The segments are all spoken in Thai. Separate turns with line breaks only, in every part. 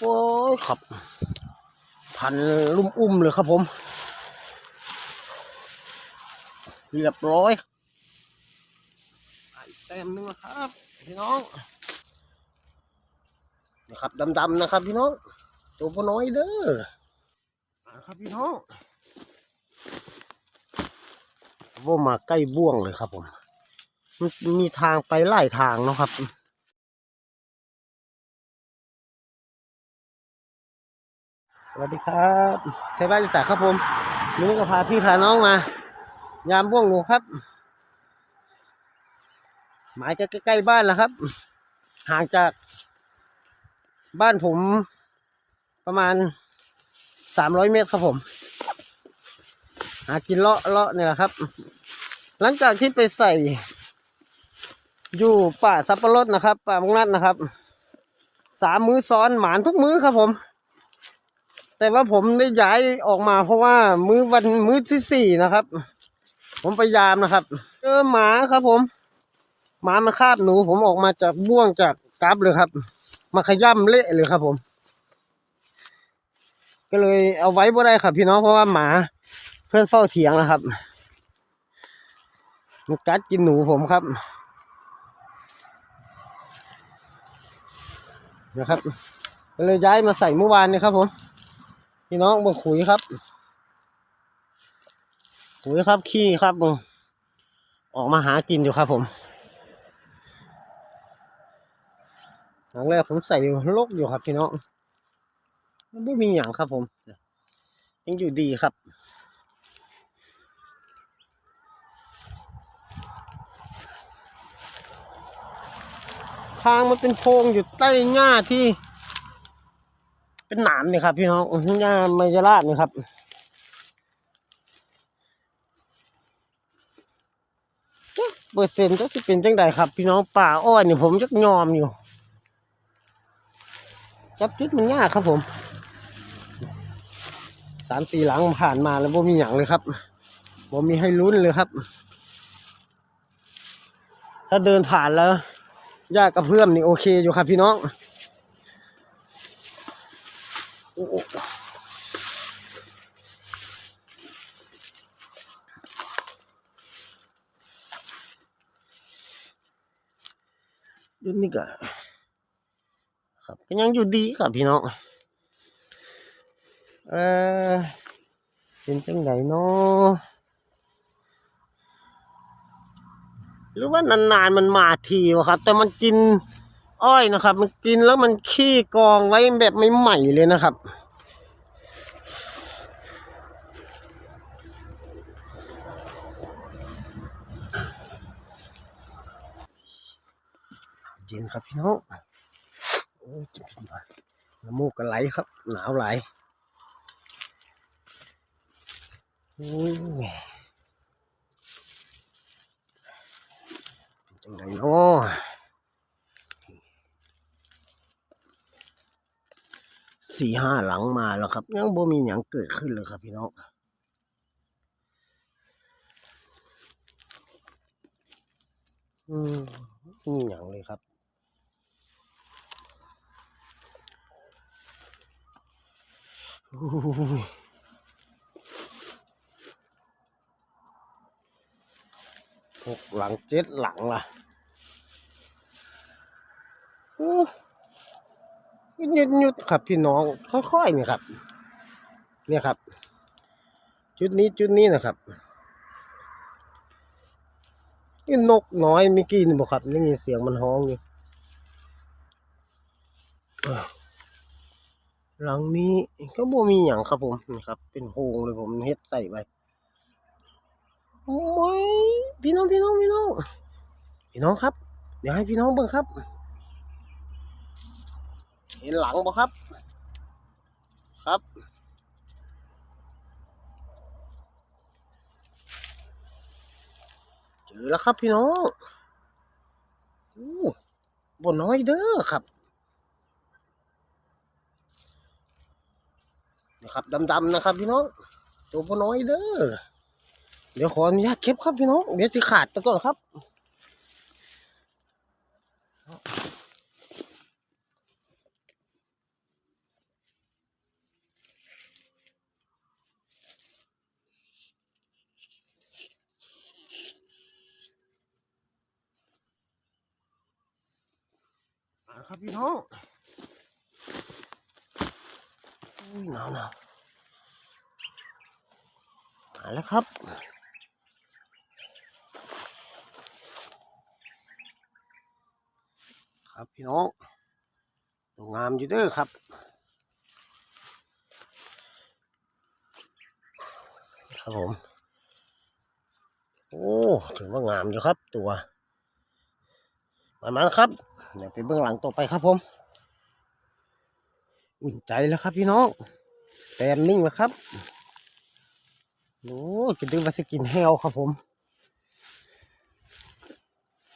โอ้ยครับ พันลุ่มอุ้มเลยครับผม เรียบร้อยไอแต้มนึงนะครับพี่น้องนะครับดำๆนะครับพี่น้อง ตัวพน้อยเด้อะครับพี่น้องว่ามาใกล้บ่วงเลยครับผม มันมีทางไปไล่ทางเนาะครับ วัสดีครับไทยบ้านอีสาครับผมนี้ก็พาพี่พาน้องมา ยามบ่วงหนูครับ หมายจะใกล้ๆบ้านแล้วครับ ห่างจากบ้านผมประมาณสามร้อยเมตรครับผม หากินเลาะเลาะเนี่ยแหละครับ หลังจากที่ไปใส่ อยู่ป่าสับปะรดนะครับ ป่ามงนัดนะครับ สามมื้อซ้อนหมานทุกมื้อครับผม แต่ว่าผมได้ย้ายออกมาเพราะว่ามื้อวันมื้อที่สี่นะครับ ผมไปยามนะครับเจอหมาครับ ผม หมามาคาบหนู ผมออกมาจากบ่วงจากกับเลยครับ มาขย่ำเละเลยครับ ผม ก็เลยเอาไว้บ่ได้ครับ พี่น้องเพราะว่าหมา เพื่อนเฝ้าเถียงนะครับมันกัดกินหนูผมครับนะครับก็เลยย้ายมาใส่เมื่อวานนี้ครับผม พี่น้องมาขุยครับ ขุยครับขี้ครับออกมาหากินอยู่ครับผมหลังแรกผมใส่ลกอยู่ครับพี่น้องมันไม่มีอย่างครับผม ยังอยู่ดีครับทางมันเป็นโพรงอยู่ใต้หญ้าที่ เป็นหนามนี่ครับ พี่น้องหญ้าไมจราดนี่ครับเปอร์เซ็นต์จะสิเป็นจังใดครับ พี่น้องป่าอ้อยนี่ผมจักยอมอยู่ จับจุดมันยากครับผมสามสี่หลังผ่านมาแล้วบ่มีอย่างเลยครับบ่มีให้ลุ้นเลยครับ ถ้าเดินผ่านแล้วยากกระเพื่อมนี่โอเคอยู่ครับพี่น้อง โอ้โอ้ยุดนี่ก็ครับก็ยังอยู่ดีครับพี่น้องเออเป็นจังไหนเนาะหรือว่านานๆมันมาทีวะครับ แต่มันกิน อ้อยนะครับ มันกินแล้วมันขี้กองไว้แบบใหม่ๆเลยนะครับ เย็นครับพี่น้องโอ้ยจะเป็นไปน้ำมูกกันไหลครับ หนาวไหลโอ้ยเป็นจังไงเนาะ สี่ห้าหลังมาแล้วครับ ยังบ่มีอย่างเกิดขึ้นเลยครับพี่น้องอืมมีอย่างเลยครับ หกหลังเจ็ดหลังล่ะโอ้ ยุดยุดครับ พี่น้องค่อยๆเนี่ยครับ เนี่ยครับ จุดนี้จุดนี้นะครับนี่นกน้อยเมื่อกี้นี่บอกครับนี่มีเสียงมันฮ้องอยู่หลังนี้ก็บ่มีอย่างครับผมนี่ครับ เป็นโพงเลยผมเฮ็ดใส่ไปโอ้ยพี่น้องพี่น้องพี่น้องพี่น้องครับ เดี๋ยวให้พี่น้องเบิ่งครับ ห็นหลังบ่ครับ ครับ เจอแล้วครับพี่น้องโอ้บ่น้อยเด้อครับนะครับดำๆนะครับพี่น้องตัวบ่น้อยเด้อเดี๋ยวขออนุญาตเก็บครับพี่น้องเดี๋ยวสิขาดไปก่อนครับ ครับพี่น้องอุ้ยหนาวหนาวมาแล้วครับครับพี่น้องตัวงามอยู่เด้อครับ ครับผม โอ้ ถือว่างามอยู่ครับตัว ประมาณครับ เดี๋ยวไปเบื้องหลังต่อไปครับผม อุ่นใจแล้วครับพี่น้องแต้มนิ่งแล้วครับโอ้จะดึงมาสกินแฮวครับผม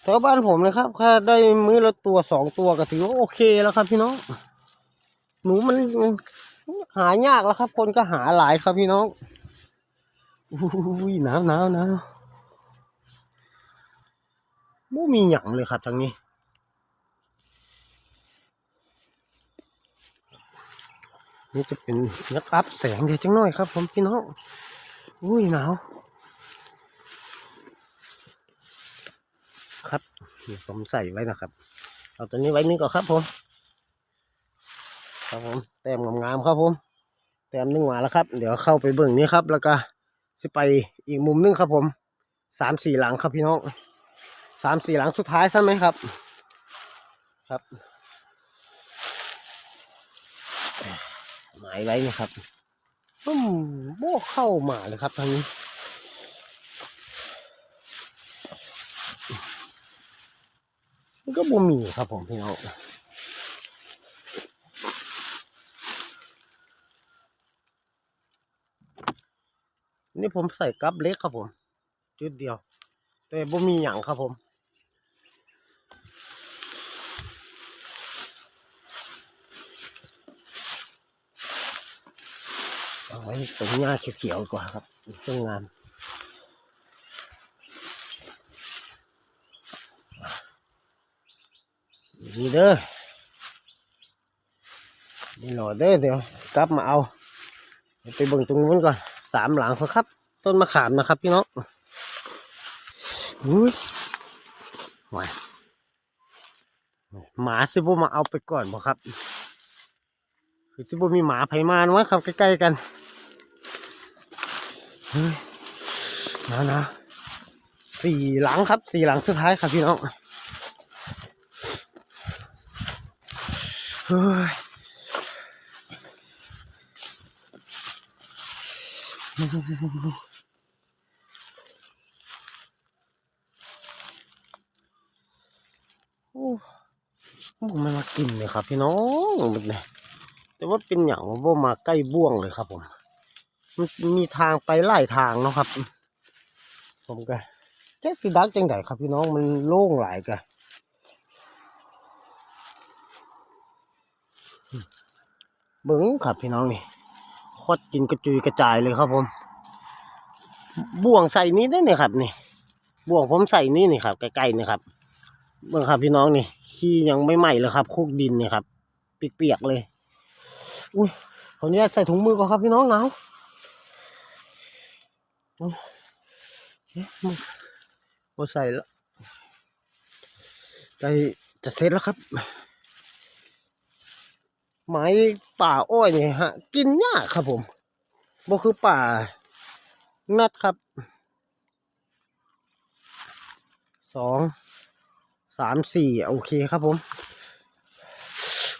แถวบ้านผมนะครับถ้าได้มื้อละตัวสองตัวก็ถือว่าโอเคแล้วครับพี่น้อง หนูมันหายากแล้วครับ คนก็หาหลายครับพี่น้องอุ้ยหนาวหนาวหนาว ไม่มีหยังเลยครับทางนี้นี่จะเป็นนักอัพแสงเดียวจังหน่อยครับ ผมพี่น้องอุ้ยหนาวครับผมใส่ไว้นะครับ เอาตัวนี้ไว้นี่ก่อนครับผม ครับผมแต้มงามๆครับผมแต้มหนึงมาแล้วครับ เดี๋ยวเข้าไปเบิ่งนี้ครับ แล้วก็สิไปอีกมุมนึงครับผมสามสี่หลังครับพี่น้อง สามสี่หลังสุดท้ายใช่ไหมครับ ครับหมายไว้นะครับอืมโบเข้ามาเลยครับทางนี้ก็บ่มีครับผมพี่น้องนี่ผมใส่กับเล็กครับผม จุดเดียว แต่บ่มีอย่างครับผม เอาไว้ตรงหญ้าเขียวๆกว่าครับต้นงามนี่เด้อนี่หล่อเด้อเดี๋ยวกลับมาเอา ไปเบิ่งตรงนู้นก่อนสามหลังครับ ต้นมะขามนะครับพี่น้องอุ้ยไหวหมาซิบุมาเอาไปก่อนบ่ครับคือซิบุมีหมาไผมานวะครับใกล้ๆกัน เฮ้ยนะนะสี่หลังครับ สี่หลังสุดท้ายครับพี่น้องเฮ้ยโอ้ผมไม่มากินเลยครับพี่น้องมันเนี่ยแต่ว่าเป็นอย่างว่ามาใกล้บ่วงเลยครับผม มีทางไปไล่ทางเนาะครับ ผมก็แค่สิดักจังไดครับพี่น้องมันโล่งหลายกะเบิ้งครับพี่น้องนี่คดกินกระจุยกระจายเลยครับผม บ่วงใส่นี้ได้เนี่ยครับนี่ บ่วงผมใส่นี่นี่ครับใกล้ๆนี่ครับเบิ้งครับพี่น้องนี่ขี้ยังไม่ไหม้เลยครับคุกดินนี่ครับเปียกๆเลย อุ้ยขออนุญาตใส่ถุงมือก่อนครับพี่น้องหนาว เอ๊ะมันบ่ใส่แล้วใกล้จะเสร็จแล้วครับ ไม้ป่าอ้อยนี่ฮะ กินยากครับผมบ่คือป่านัดครับ สอง สาม สี่โอเคครับผม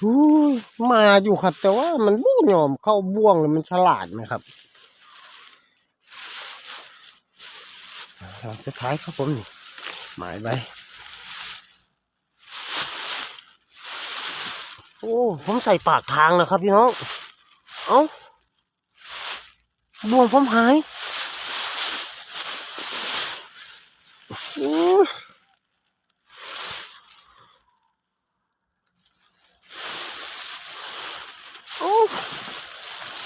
อู้ยมาอยู่ครับ แต่ว่ามันบ่ยอมเข้าบ่วงเลยมันฉลาดไหมครับ หลังสุดท้ายครับผมนี่หมายไว้โอ้ผมใส่ปากทางนะครับพี่น้อง เอ้าบวงผมหายโอ้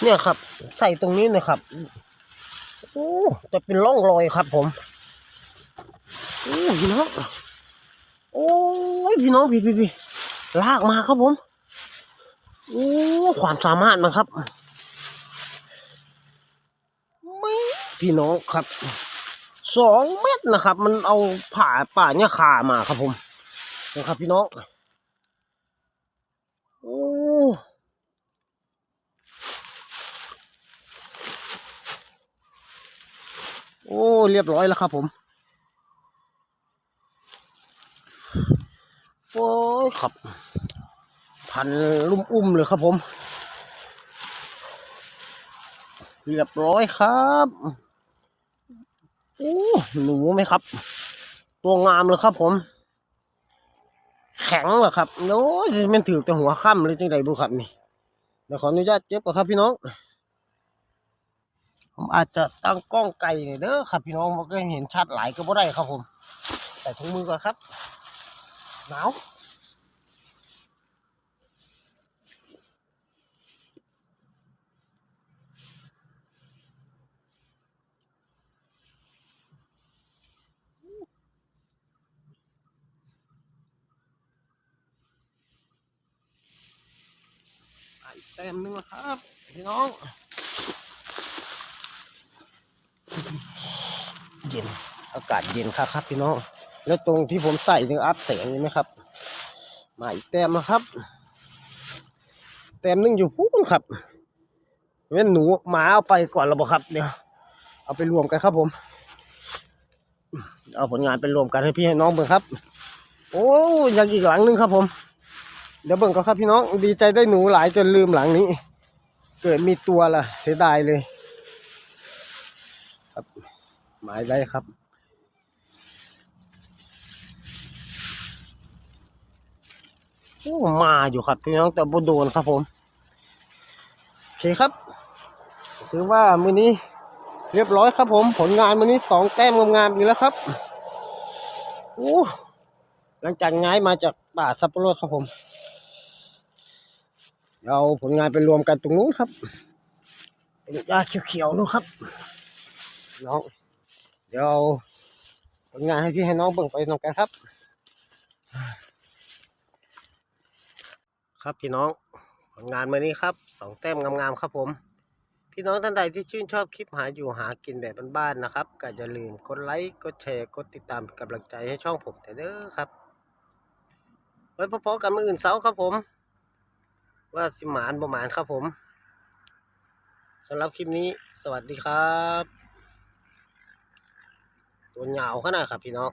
เนี่ยครับ ใส่ตรงนี้นะครับ โอ้จะเป็นร่องรอยครับผมโอ้พี่น้องโอ้ยพี่น้องพี่พี่พี่ลากมาครับผมโอ้ความสามารถมันครับไม่พี่น้องครับสองเม็ดนะครับ มันเอาผ่าป่าเนี่ยขามาครับผมนะครับพี่น้อง อ้ เรียบร้อยแล้วครับผม โอ้ครับ พันลุ่มอุ้มเลยครับผม เรียบร้อยครับโอ้หนูไหมครับ ตัวงามเลยครับผม แข็งเหรอครับโอ้ยมันถือแต่หัวค่ำเลยจังไดบุครับนี่เดี๋ยวขออนุญาตเก็บก่อนครับพี่น้อง ผมอาจจะตั้งกล้องไกลหน่อยเด้อครับพี่น้องมันก็เห็นชัดหลายก็บ่ได้ครับผมใส่ถุงมือก่อนครับหนาวอะอีกแต้มหนึงครับ พี่น้อง เย็นอากาศเย็นครับครับพี่น้อง แล้วตรงที่ผมใส่ถึงอัพแสงเห็นไหมครับ มาอีกแต้มนะครับ แต้มนึงอยู่พูนครับเว้นหนูหมาเอาไปก่อนเระบบครับเดี๋ยวเอาไปรวมกันครับผม เอาผลงานไปรวมกันให้พี่ให้น้องเบิ่งครับ โอ้ยังอีกหลังนึงครับผม เดี๋ยวเบิ่งก่อนครับพี่น้องดีใจได้หนูหลายจนลืมหลังนี้ เกิดมีตัวละเสียดายเลย หมายได้ครับโอ้มาอยู่ครับพี่น้องแต่บ่โดนครับผม โอเคครับ ถือว่ามือนี้เรียบร้อยครับผม ผลงานมือนี้สองแต้มงามๆอีกแล้วครับโอ้หลังจากย้ายมาจากป่าสับปะรดครับผม เอาผลงานไปรวมกันตรงนู้นครับเป็นหญ้าเขียวๆนู้นครับน้อง ดี๋ยวเอาผลงานให้พี่ให้น้องเบิ่งไปน้องกันครับ ครับพี่น้องผลงานมานี้ครับสองแต้มงามๆครับผม พี่น้องท่านใดที่ชื่นชอบคลิปหาอยู่หากินแบบบ้านๆนะครับก็อย่าลืมกดไลค์กดแชร์กดติดตามเป็นกำลังใจให้ช่องผมแต่เด้อครับ ไว้พบกันมืออื่นเสาครับผม ว่าสิหมานประมาณครับผมสำหรับคลิปนี้ สวัสดีครับ ตัวเหงาขนาดครับพี่น้อง